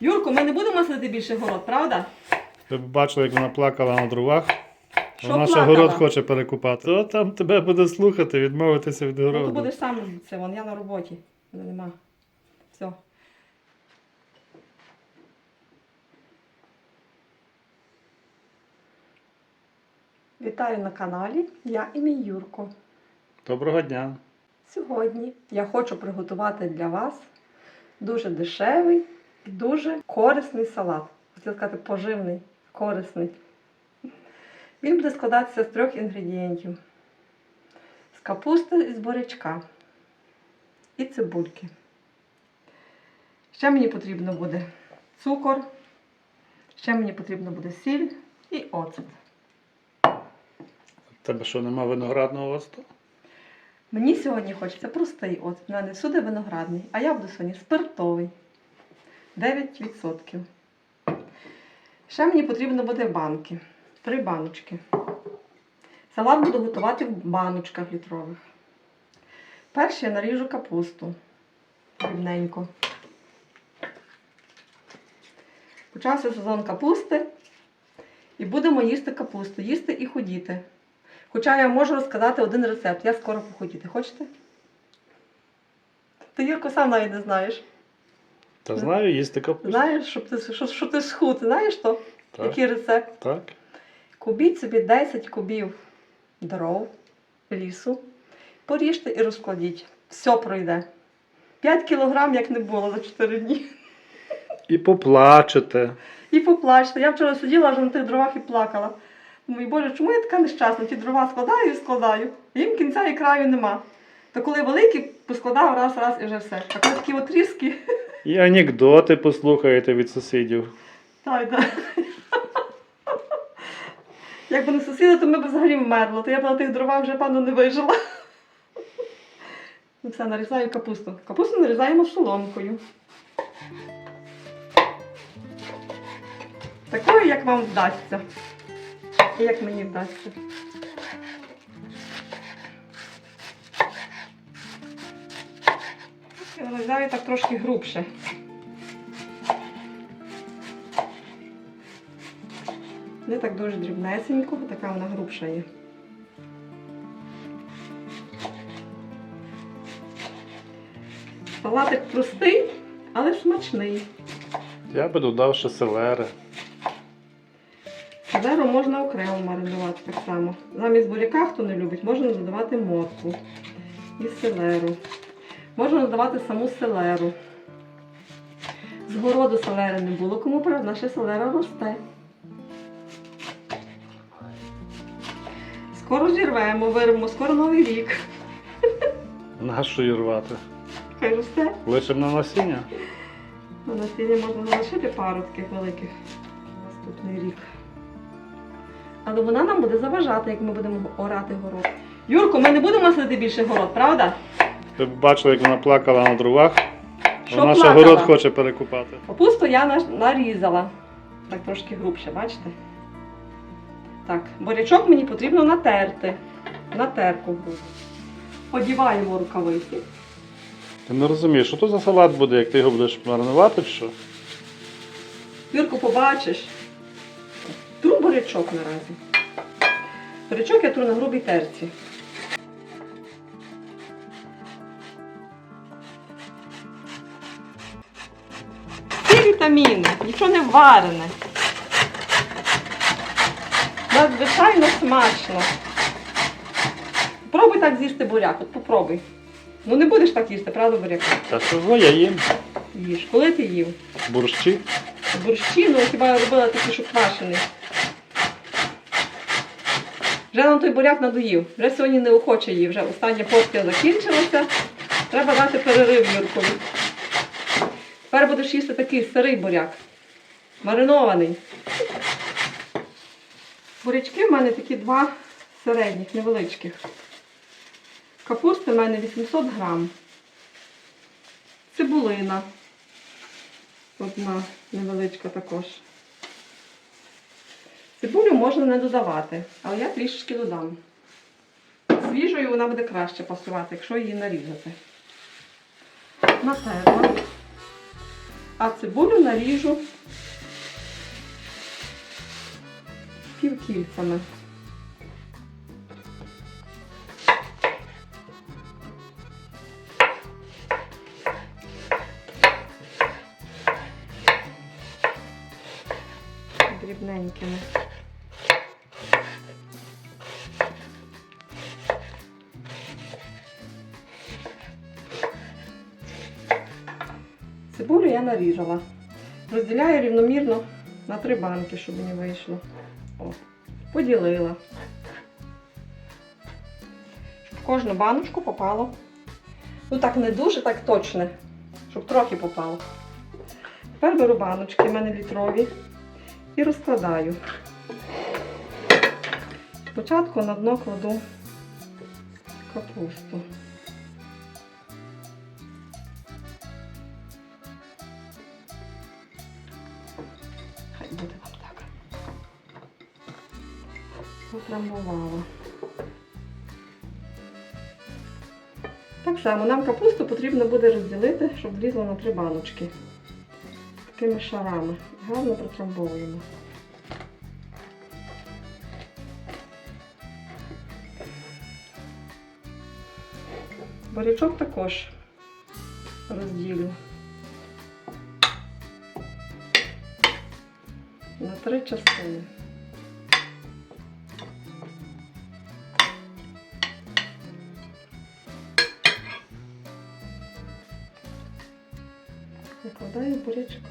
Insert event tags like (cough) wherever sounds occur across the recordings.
Юрку, ми не будемо садити більше город, правда? Ви б бачили, як вона плакала на дровах. Що вона ще город хоче перекупати. То там тебе буде слухати, відмовитися від Ну, городу. ти будеш сам це, вон я на роботі. Мене нема. Все. Вітаю на каналі. Я і мій Юрко. Доброго дня. Сьогодні я хочу приготувати для вас дуже дешевий дуже корисний салат. Хотіла сказати поживний, корисний. Він буде складатися з трьох інгредієнтів: з капусти і з бурячка і цибульки. Ще мені потрібно буде цукор, ще мені потрібно буде сіль і оцет. Тебе що, нема виноградного оцту? Мені сьогодні хочеться простий оцет. У мене всюди виноградний, а я буду сьогодні спиртовий. 9%. Ще мені потрібно буде банки. Три баночки. Салат буду готувати в баночках літрових. Перше я наріжу капусту. Дрібненько. Почався сезон капусти. І будемо їсти капусту, їсти і ходіти. Хоча я можу розказати один рецепт. Я скоро похудіти. Хочете? Ти Юрко сам навіть не знаєш. Та знаю, їсти капусту. Знаєш, щоб ти, що, що ти схуд, знаєш то? Так. Який рецепт? Так. Кубіть собі 10 кубів дров лісу, поріжте і розкладіть. Все пройде. 5 кілограм, як не було за 4 дні. І поплачете. І поплачте. Я вчора сиділа вже на тих дровах і плакала. Думаю, Боже, чому я така нещасна? Ті дрова складаю і складаю. Їм кінця і краю нема. Та коли великі, поскладав раз, раз і вже все. А коли такі от різкі, І анекдоти послухаєте від сусідів. так, так. Якби не сусіди, то ми б взагалі вмерли, то я б на тих дровах вже, певно, не вижила. Ну все, нарізаю капусту. Капусту нарізаємо соломкою. Такою, як вам вдасться. І як мені вдасться. Нарізаю так трошки грубше. Не так дуже дрібнесенько, така вона грубша є. Салатик простий, але смачний. Я би додав ще селери. Селеру можна окремо маринувати так само. Замість буряка, хто не любить, можна додавати моркву і селеру. Можна додавати саму селеру. З городу селери не було, кому правда, наша селера росте. Скоро зірвемо, вирвемо, скоро новий рік. Нащо її рвати? Хай росте. Лишимо на насіння. На насіння можна залишити пару таких великих на наступний рік. Але вона нам буде заважати, як ми будемо орати город. Юрко, ми не будемо садити більше город, правда? Ви бачили, як вона плакала на дровах. Що вона ще плакала? город хоче перекупати. Капусту я нарізала. Так трошки грубше, бачите? Так, бурячок мені потрібно натерти. На терку грубо. Одіваємо рукавиці. Ти не розумієш, що то за салат буде, як ти його будеш маринувати, чи що? Юрку, побачиш. Тру бурячок наразі. Бурячок я тру на грубій терці. Вітаміни, нічого не варене. Надзвичайно смачно. Пробуй так з'їсти буряк, от попробуй. Ну не будеш так їсти, правда, буряка? Та що я їм? Їж. Коли ти їв? Борщі. борщі, ну хіба я робила такий, що квашений. Вже нам той буряк надоїв. Вже сьогодні неохоче їв. Вже остання порція закінчилася. Треба дати перерив Юркові. Тепер будеш їсти такий сирий буряк. Маринований. Бурячки в мене такі два середніх, невеличких. Капусти в мене 800 грам. Цибулина. Одна невеличка також. Цибулю можна не додавати, але я трішечки додам. Свіжою вона буде краще пасувати, якщо її нарізати. Натерла. А цибулю наріжу півкільцями. Дрібненькими. Нарізала. Розділяю рівномірно на три банки, щоб не вийшло. О, поділила. Щоб в кожну баночку попало. Ну так не дуже, так точно, щоб трохи попало. Тепер беру баночки, в мене літрові, і розкладаю. Спочатку на дно кладу капусту. Потрамбувала. Так само нам капусту потрібно буде розділити, щоб влізло на три баночки. Такими шарами. Гарно протрамбовуємо. Борячок також розділю. На три частини. Викладаю бурячка.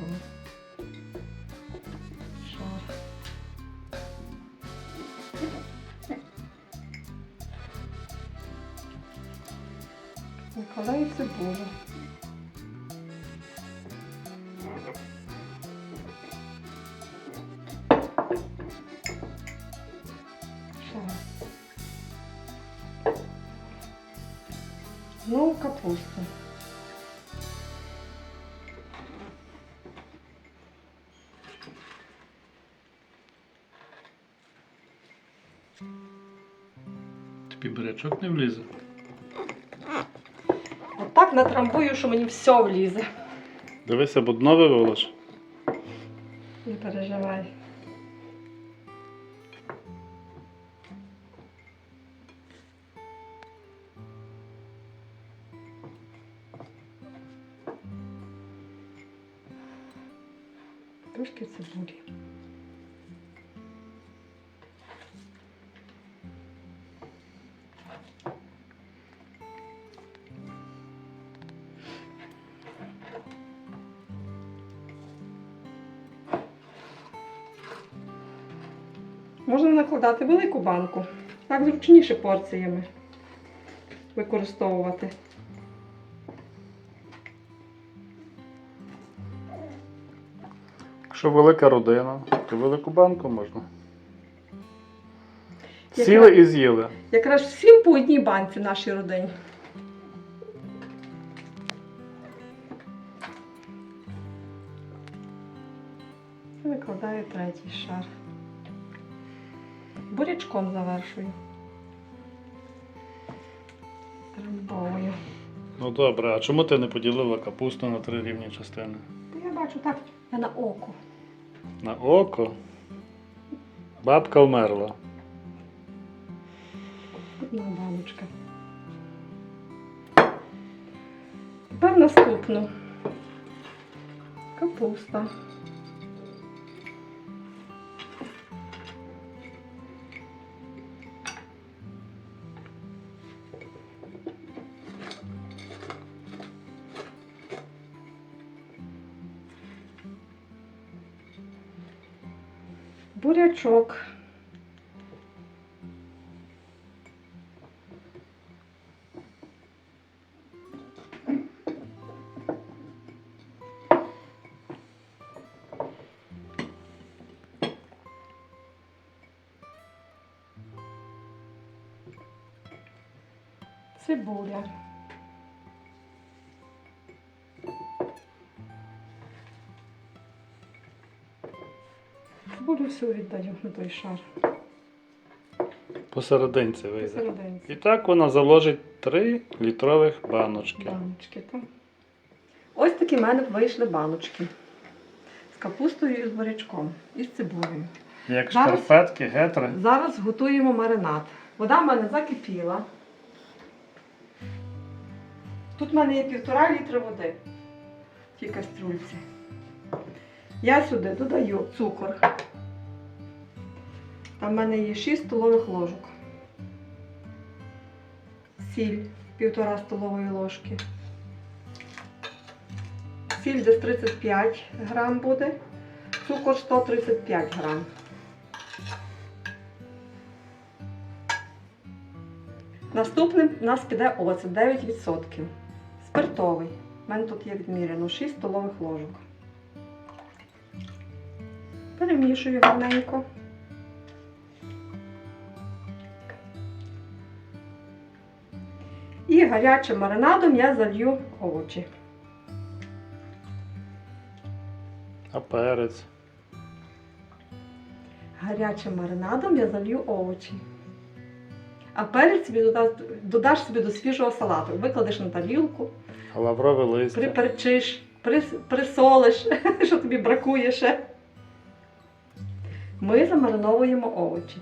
Шар. Викладаю цибулю. Тобі бурячок не влізе. Отак натрамбую, що мені все влізе. Дивися, бо дно вивелиш. Не переживай. Можна накладати велику банку. Так зручніше порціями використовувати. Якщо велика родина, то велику банку можна. Сіли і з'їли. Якраз всім по одній банці в нашій родині. Викладаю третій шар. Бурячком завершую. Трамбовую. Ну добре, а чому ти не поділила капусту на три рівні частини? Я бачу так, я на око. На око. Бабка вмерла. Одна баночка. Тепер наступну. Капуста. Бурячок. Цибуля. Цибулю всю віддаю на той шар. Посерединці вийде. Посерединці. І так вона заложить три літрових баночки. Баночки, так. Ось такі в мене вийшли баночки. З капустою і з бурячком, і з цибулею. Як Зараз- шкарпетки, гетри. Зараз готуємо маринад. Вода в мене закипіла. Тут в мене є півтора літри води в тій кастрюльці. Я сюди додаю цукор. Там в мене є 6 столових ложок. Сіль півтора столової ложки. Сіль десь 35 грам буде. Цукор 135 грам. Наступним у нас піде оцет 9%. Спиртовий. У мене тут є відміряно 6 столових ложок. Перемішую гарненько. І гарячим маринадом я залью овочі. А перець. Гарячим маринадом я залью овочі. А перець собі додаш, собі до свіжого салату. Викладеш на тарілку, лаврове листя. приперчиш, присолиш, (laughs) що тобі бракує ще. Ми замариновуємо овочі.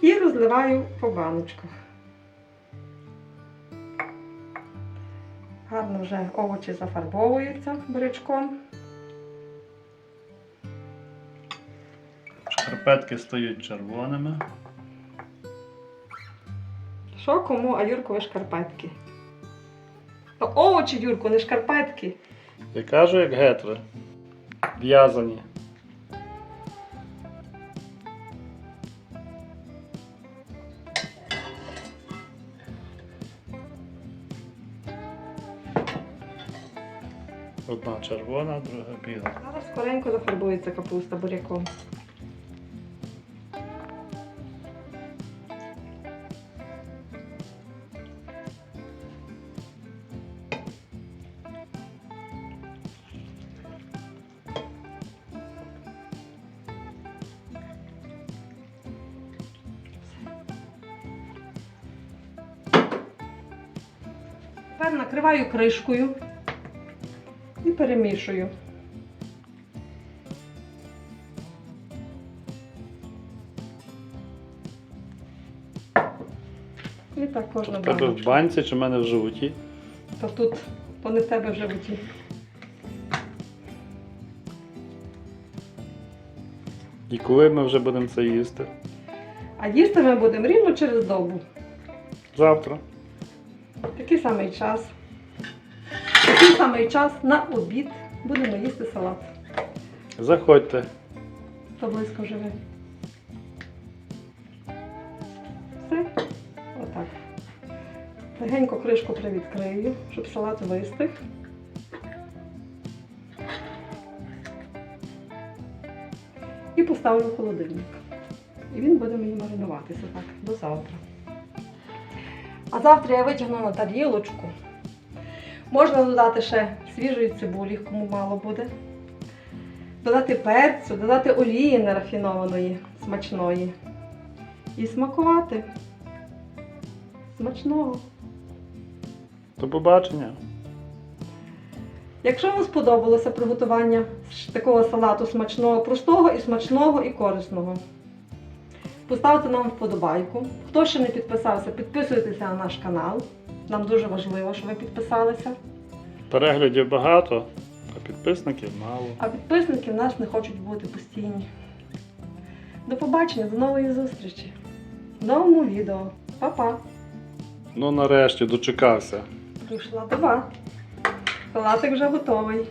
І розливаю по баночках. Гарно вже овочі зафарбовуються бурячком. Шкарпетки стають червоними. Що кому, а Юркові шкарпетки? То овочі, Юрку, не шкарпетки. Я кажу, як гетри. В'язані. Одна червона, друга біла. Зараз скоренько зафарбується капуста буряком. Накриваю кришкою і перемішую. І так кожна В тебе в банці чи в мене в животі? То тут, то не в тебе в животі. І коли ми вже будемо це їсти? А їсти ми будемо рівно через добу. Завтра. Такий самий час. Самий час на обід будемо їсти салат. Заходьте. Хто близько живе. Все. Отак. Легенько кришку привідкрию, щоб салат вистиг. І поставлю в холодильник. І він буде мені маринуватися так до завтра. А завтра я витягну на тарілочку. Можна додати ще свіжої цибулі, кому мало буде. Додати перцю, додати олії нерафінованої, смачної. І смакувати. Смачного. До побачення. Якщо вам сподобалося приготування такого салату смачного, простого і смачного і корисного, поставте нам вподобайку. Хто ще не підписався, підписуйтеся на наш канал. Нам дуже важливо, щоб ви підписалися. Переглядів багато, а підписників мало. А підписники в нас не хочуть бути постійні. До побачення, до нової зустрічі. В новому відео. Па-па! Ну нарешті дочекався. Прийшла доба. Салатик вже готовий.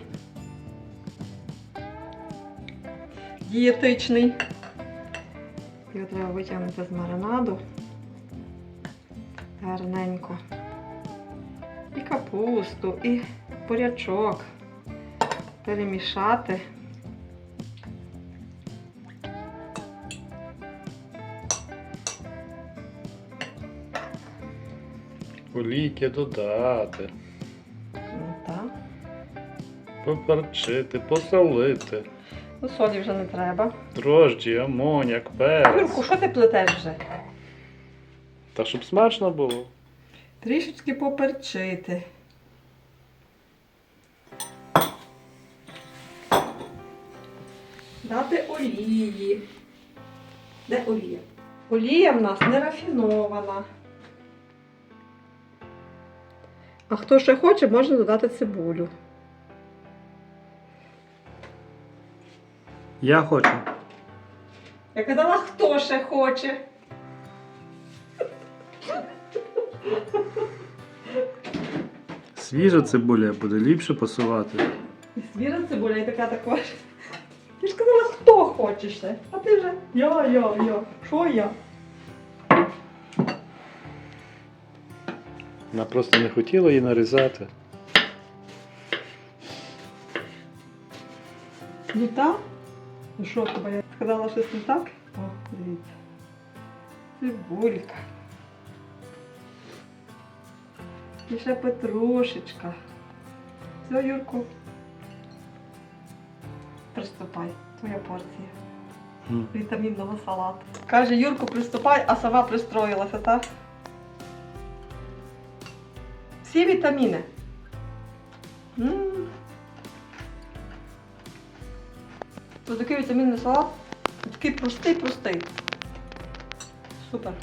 Дієтичний. Його треба витягнути з маринаду. Гарненько. І капусту, і бурячок. Перемішати. Олійки додати, Ну, так. поперчити, посолити. Ну, солі вже не треба. Дрожджі, амоняк, перець. Юрку, що ти плетеш вже? Та щоб смачно було трішечки поперчити. Дати олії. Де олія? Олія в нас не рафінована. А хто ще хоче, можна додати цибулю. Я хочу. Я казала, хто ще хоче. Свіжа цибуля буде ліпше пасувати. І свіжа цибуля, і така також. Ти ж казала, хто хоче. А ти вже я, я, я. Що я? Вона просто не хотіла її нарізати. Ну так? Ну що? Я сказала щось не так? О, дивіться. Цибулька. І ще петрушечка. Все, Юрку. Приступай, твоя порція. М. Вітамінного салату. Каже, Юрку, приступай, а сама пристроїлася, так? Всі вітаміни. М. Ось такий вітамінний салат. Такий простий, простий. Супер.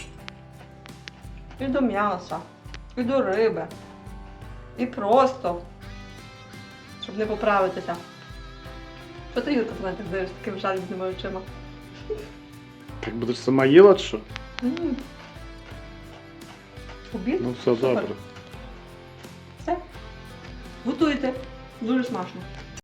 І до м'яса, і до риби. І просто. Щоб не поправитися. Що ти, Юрка, на так дивишся такими жалібними очима? Так будеш сама їла, чи що? М. Обід? Ну все Супер. добре. Все. Готуйте. Дуже смачно.